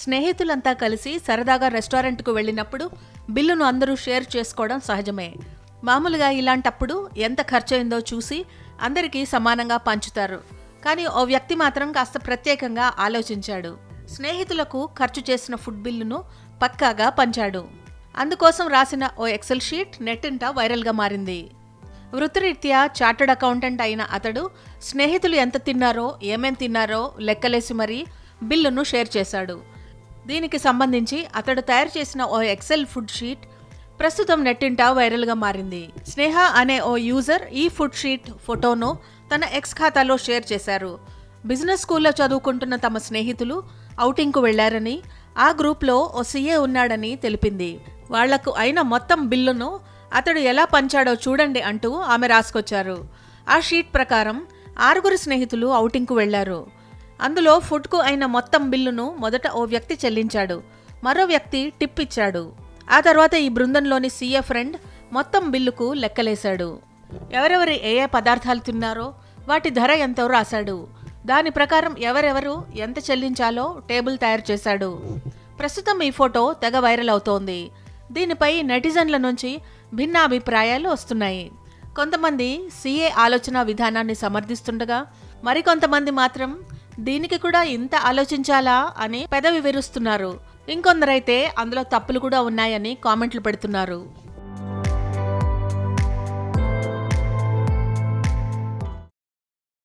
స్నేహితులంతా కలిసి సరదాగా రెస్టారెంట్కు వెళ్ళినప్పుడు బిల్లును అందరూ షేర్ చేసుకోవడం సహజమే. మామూలుగా ఇలాంటప్పుడు ఎంత ఖర్చయిందో చూసి అందరికీ సమానంగా పంచుతారు. కానీ ఓ వ్యక్తి మాత్రం కాస్త ప్రత్యేకంగా ఆలోచించాడు. స్నేహితులకు ఖర్చు చేసిన ఫుడ్ బిల్లును పక్కాగా పంచాడు. అందుకోసం రాసిన ఓ ఎక్సెల్ షీట్ నెట్టింట వైరల్గా మారింది. వృత్తిరీత్యా చార్టర్డ్ అకౌంటెంట్ అయిన అతడు స్నేహితులు ఎంత తిన్నారో ఏమేం తిన్నారో లెక్కలేసి మరీ బిల్లును షేర్ చేశాడు. దీనికి సంబంధించి అతడు తయారు చేసిన ఓ ఎక్సెల్ ఫుడ్ షీట్ ప్రస్తుతం నెట్టింట వైరల్గా మారింది. స్నేహ అనే ఓ యూజర్ ఈ ఫుడ్ షీట్ ఫోటోను తన ఎక్స్ ఖాతాలో షేర్ చేశారు. బిజినెస్ స్కూల్లో చదువుకుంటున్న తమ స్నేహితులు ఔటింగ్కు వెళ్ళారని ఆ గ్రూప్లో ఓ సీఏ ఉన్నాడని తెలిపింది. వాళ్ళకు అయిన మొత్తం బిల్లును అతడు ఎలా పంచాడో చూడండి అంటూ ఆమె రాసుకొచ్చారు. ఆ షీట్ ప్రకారం ఆరుగురు స్నేహితులు ఔటింగ్కు వెళ్ళారు. అందులో ఫుడ్కు అయిన మొత్తం బిల్లును మొదట ఓ వ్యక్తి చెల్లించాడు. మరో వ్యక్తి టిప్ ఇచ్చాడు. ఆ తర్వాత ఈ బృందంలోని సీఏ ఫ్రెండ్ మొత్తం బిల్లుకు లెక్కలేశాడు. ఎవరెవరు ఏ ఏ పదార్థాలు తిన్నారో వాటి ధర ఎంతో రాశాడు. దాని ప్రకారం ఎవరెవరు ఎంత చెల్లించాలో టేబుల్ తయారు చేశాడు. ప్రస్తుతం ఈ ఫోటో తెగ వైరల్ అవుతోంది. దీనిపై నెటిజన్ల నుంచి భిన్న అభిప్రాయాలు వస్తున్నాయి. కొంతమంది సీఏ ఆలోచన విధానాన్ని సమర్థిస్తుండగా మరికొంతమంది మాత్రం దీనికి కూడా ఇంత ఆలోచించాలా అని పెదవి విరుస్తున్నారు. ఇంకొందరైతే అందులో తప్పులు కూడా ఉన్నాయని కామెంట్లు పెడుతున్నారు.